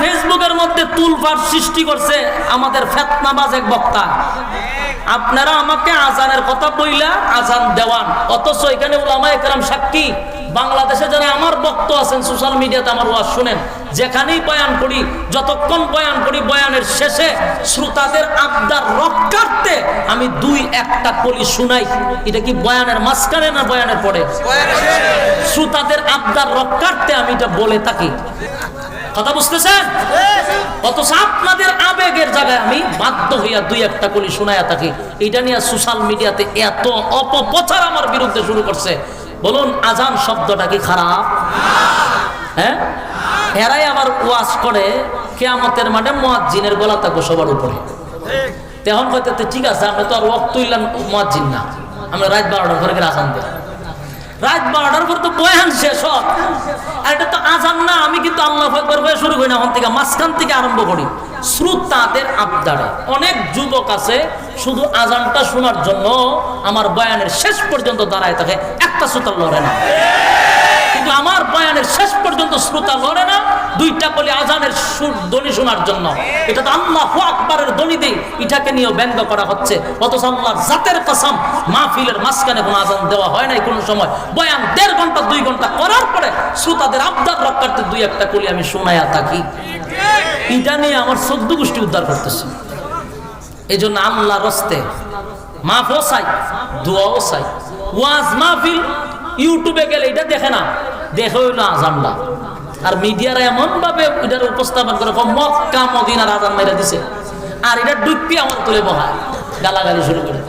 ফেসবুকের মধ্যে সৃষ্টি করছে আমাদের ফেতনাবাজ এক বক্তা। আপনারা আমাকে আজানের কথা বইলা আজান দেওয়ান। অথচ এখানে ওলামা একরাম সাক্ষী, বাংলাদেশে যারা আমার বক্ত আছেন সোশ্যাল মিডিয়াতে আমার ওয়াজ শুনেন। যেখানেই বয়ান করি, যতক্ষণ বয়ান করি, বয়ানের শেষে শ্রোতাদের আবদার রক্ষার্থে আমি দুই একটা কলি শুনাই। এটা কি বয়ানের মাঝখানে না বয়ানের পরে? শ্রোতাদের আবদার রক্ষার্থে আমি এটা বলে থাকি। কথা বুঝতেছেন? অথচ আপনাদের আবেগের জায়গায় আমি বাধ্য হইয়া দুই একটা কলি শোনায়া থাকি। এটা নিয়ে সোশ্যাল মিডিয়াতে এত অপপ্রচার আমার বিরুদ্ধে শুরু করছে। বলুন, আজান শব্দটা কি খারাপ? হ্যাঁ? এরাই আবার ওয়াজ করে, কেয়ামতের মাঠে মোয়াজ্জিনের গলা থাকব সবার উপরে। তখন হয়তো তো ঠিক আছে, আমরা তো আর ওয়াক তুললাম মোয়াজ্জিন না। আমরা রাত বারোটার ঘরে আসান দেয় রাত বারোটার পর তো বয়ান শেষ হয় আর এটা তো আজান না, আমি কিন্তু আল্লাহ একবার হয়ে শুরু করি না ওখান থেকে মাঝখান থেকে আরম্ভ করি। শ্রোতাদের আবদারে। অনেক যুবক আছে, শুধু আজানটা শোনার জন্য আমার বয়ানের শেষ পর্যন্ত দাঁড়ায় থাকে, একটা শ্রোতা লড়ে না। আমার বয়ানের শেষ পর্যন্ত শ্রোতা লড়ে না, দুইটা বলে আজানের সুর ধ্বনি শোনার জন্য। এটা তো আল্লাহ আকবরের ধ্বনি দেই এটাকে নিয়েও ব্যঙ্গ করা হচ্ছে। অথচ আল্লাহর জাতের কসম, মাহফিলের মাঝখানে কোনো আজান দেওয়া হয় নাই কোনো সময়। বয়ান দেড় ঘণ্টা, দুই ঘণ্টা করার পরে শ্রোতাদের আবদার রক্ষার্থে দুই একটা কলি আমি শোনায়া থাকি। এটা নিয়ে আমার চোদ্দ গোষ্ঠী উদ্ধার করতেছে। এই জন্য আল্লাহ রস্তে মাফও চাই, দোয়াও চাই। ওয়াজ মাহফিল, ইউটিউবে গেলে এটা দেখে না। দেখে হইল আজানটা। আর মিডিয়ারা এমন ভাবে এটার উপস্থাপন করে মক্কা, মদিনার আজান মেরে দিছে। আর এটা ডুবপি আমার তুলে বহায়, গালাগালি শুরু করে।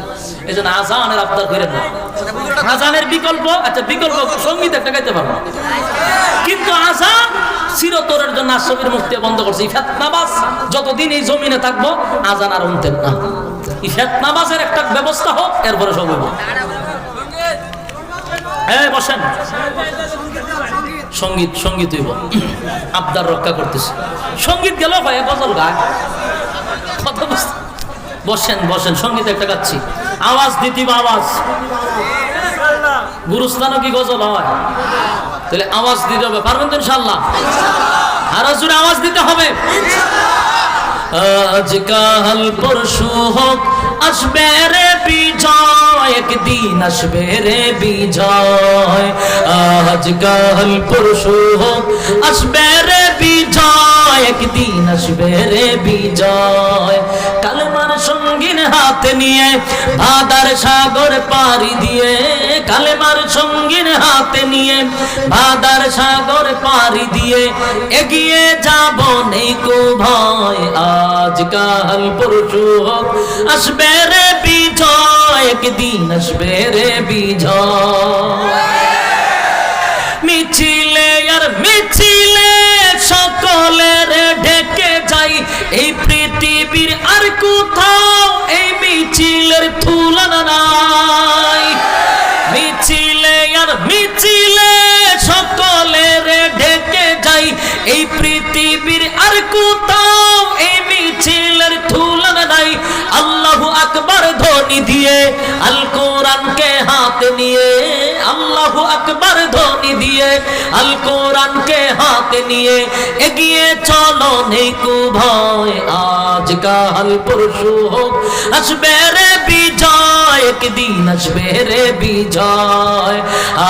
এই জন্য আজানের আবদার করে না। আজানের বিকল্প আচ্ছা বিকল্প, সংগীত একটা গাইতে পারব। কিন্তু আজান চিরতরের জন্য আশ্রমের মুক্তি বন্ধ করছে। এই যতদিন এই জমিনে থাকব, আজান আর উনতেন না। এই ফেতনাবাজের একটা ব্যবস্থা হোক, এরপরে সব হ্যাঁ বসেন। সংগীত সংগীত হইব। আবদার রক্ষা করতেছে। সংগীত গেল ভাই, গজল গায়। কথা বুঝতে বসেন বসেন, সংগীত একটা গাচ্ছি। আওয়াজ দিতিব আওয়াজ। গুরুস্থানও কি গজল হয়? তাহলে আওয়াজ দিতে হবে। পারবেন তো ইনশাল্লাহ আর জোরে আওয়াজ দিতে হবে। আজ কাল পরশু হোক, আসবে রে বিজয়, একদিন আসবে রে বিজয়। আজ কাল পরশু হোক, আসবে রে বিজয়, একদিন আসবে রে বিজয়। কালেমার সঙ্গীন হাতে নিয়ে, ভাদার সাগর পাড়ি দিয়ে কালেমার সঙ্গীন হাতে নিয়ে ভাদার সাগর পাড়ি দিয়ে এগিয়ে যাব নেই কো ভয়। আজ কাল পরশু হোক আসবে রে বিজয়, একদিন আসবে রে বিজয়। মিছিলে আর মিছিলে সকলের ঢেকে যাই, এই পৃথিবীর আর কোথাও আর মিছিলে সকলের ঢেকে যাই। এই পৃথিবীর আর কোথাও এই মিছিলের নাই। আল্লাহু আকবার ধ্বনি দিয়ে আল কোরআনকে হাতে নিয়ে, আল্লাহু আকবার ধ্বনি দিয়ে আল কোরআনকে হাতে নিয়ে, এগিয়ে চলো নেই ভয় আজ কাল পরশু হোক, আসবে রে একদিন আসবে রে বিজয়।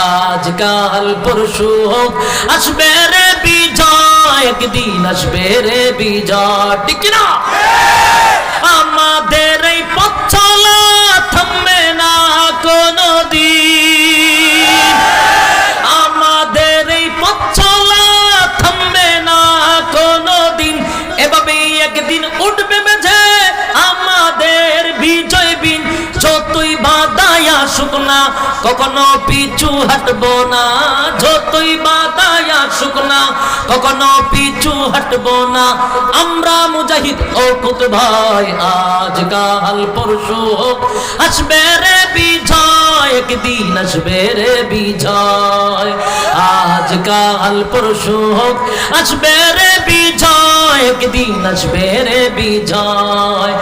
আজ কাল পরশু হোক আসবে রে বিজয়, একদিন আসবে রে বিজয়। ঠিক না আমাদের এই পথ চলা থামবে না কোনো দিন আমাদের এই থামবে না কোনো দিন এভাবেই একদিন উঠবে আসুক না, কখনো পিছু হাঁটবো না, যতই বাধায় আসুক না, কখনো পিছু হাঁট হাঁটবো না। আমরা মুজাহিদ ও কুত ভাই আজ কাল পরশু হোক আসবে রে বিজয়, একদিন আসবে রে বিজয়। আজ কাল পরশু হোক আসবে রে বিজয়, একদিন আসবে রে বিজয়।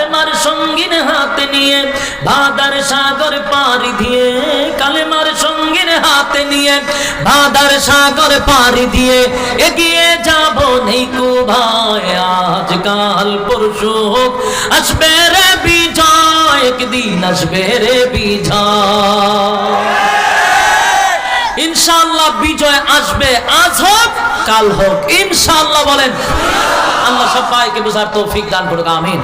কালেমার সঙ্গীন হাতে নিয়ে, বাদার সাগর পাড়ি দিয়ে, কালেমার সঙ্গীন হাতে নিয়ে, বাদার সাগর পাড়ি দিয়ে, এগিয়ে যাব নেই কু ভাই আজ কাল পরশু হোক আসবে রে বিজয়, একদিন আসবে রে বিজয়। ইনশাআল্লাহ বিজয় আসবে, আজ হোক, কাল হোক। ইনশাআল্লাহ বলেন, আল্লাহ সবাইকে বুঝার তৌফিক দান করুক, আমিন।